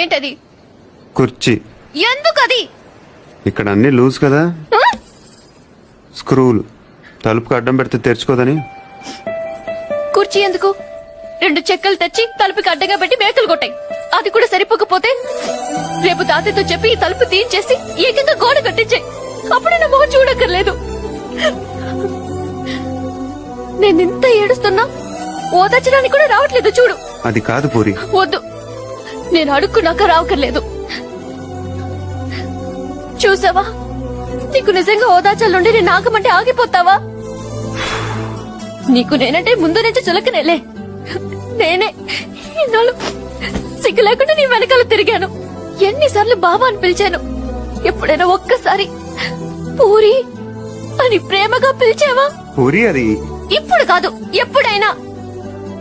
ఏంటది? కుర్చీ. ఎందుకది? ఇక్కడ అన్ని లూజ్ కదా. స్క్రూలు. తలుపుకు అడ్డం పెడితే తెరుచుకోదని. కుర్చీ ఎందుకు? రెండు చెక్కలు తెచ్చి తలుపుకి అడ్డంగా పెట్టి మేకలు కొట్టాయి. అది కూడా సరిపోకపోతే రేపు తాతయ్యతో చెప్పి ఈ తలుపు తీయించేసి ఏకంగా గోడ కట్టించాయి అప్పుడు నా మొహం చూడక్కర్లేదు. నేను ఇంత ఏడుస్తున్నా ఓదార్చడానికి కూడా రావట్లేదు చూడు. అది కాదు పూరి. వద్దు. నేను అడుక్కున్నాక రావక్కర్లేదు. చూసావా? నీకు నిజంగా ఓదార్చాలంటే నేను ఆగమంటే ఆగిపోతావా? నీకు నేనంటే ముందు నుంచి చులకనేలే. నేనే ఇన్నాళ్ళు సిగ్గు లేకుండా నీ వెనకాల తిరిగాను. ఎన్నిసార్లు బాబా అని పిలిచాను. ఎప్పుడైనా ఒక్కసారి పూరి అని ప్రేమగా పిలిచావా? పూరి అది. ఇప్పుడు కాదు ఎప్పుడైనా.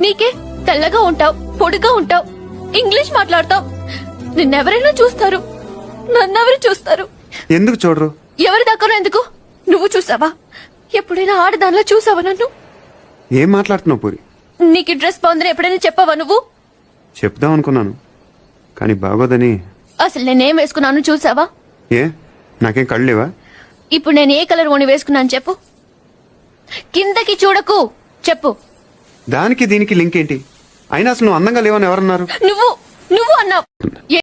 నీకే తెల్లగా ఉంటావు పొడిగా ఉంటావు. ఇంగ్లీష్ మాట్లాడతావు. నిన్నెవరైనా చూస్తారు. నన్నెవరు చూస్తారు. ఎందుకు చూడరు? ఎవరి దాకానో ఎందుకు? నువ్వు చూసావా? ఎప్పుడైనా ఆడదానిలో చూసావా నన్ను? ఏం మాట్లాడుతున్నావు పూరి? నీకు డ్రెస్ బాగుందని ఎప్పుడైనా చెప్పావా నువ్వు? చెప్దాం అనుకున్నాను. కానీ బాగోదని. అసలు నేనేం వేసుకున్నాను చూసావా? ఏ? నాకేం కళ్ళు లేవా? ఇప్పుడు నేను ఏ కలర్ ఓని వేసుకున్నాను చెప్పు. కిందకి చూడకు. చెప్పు. దానికి దీనికి లింక్ ఏంటి? అయినా అసలు నువ్వు అందంగా లేవని ఎవరన్నారు? నువ్వు నువ్వు అన్నావు.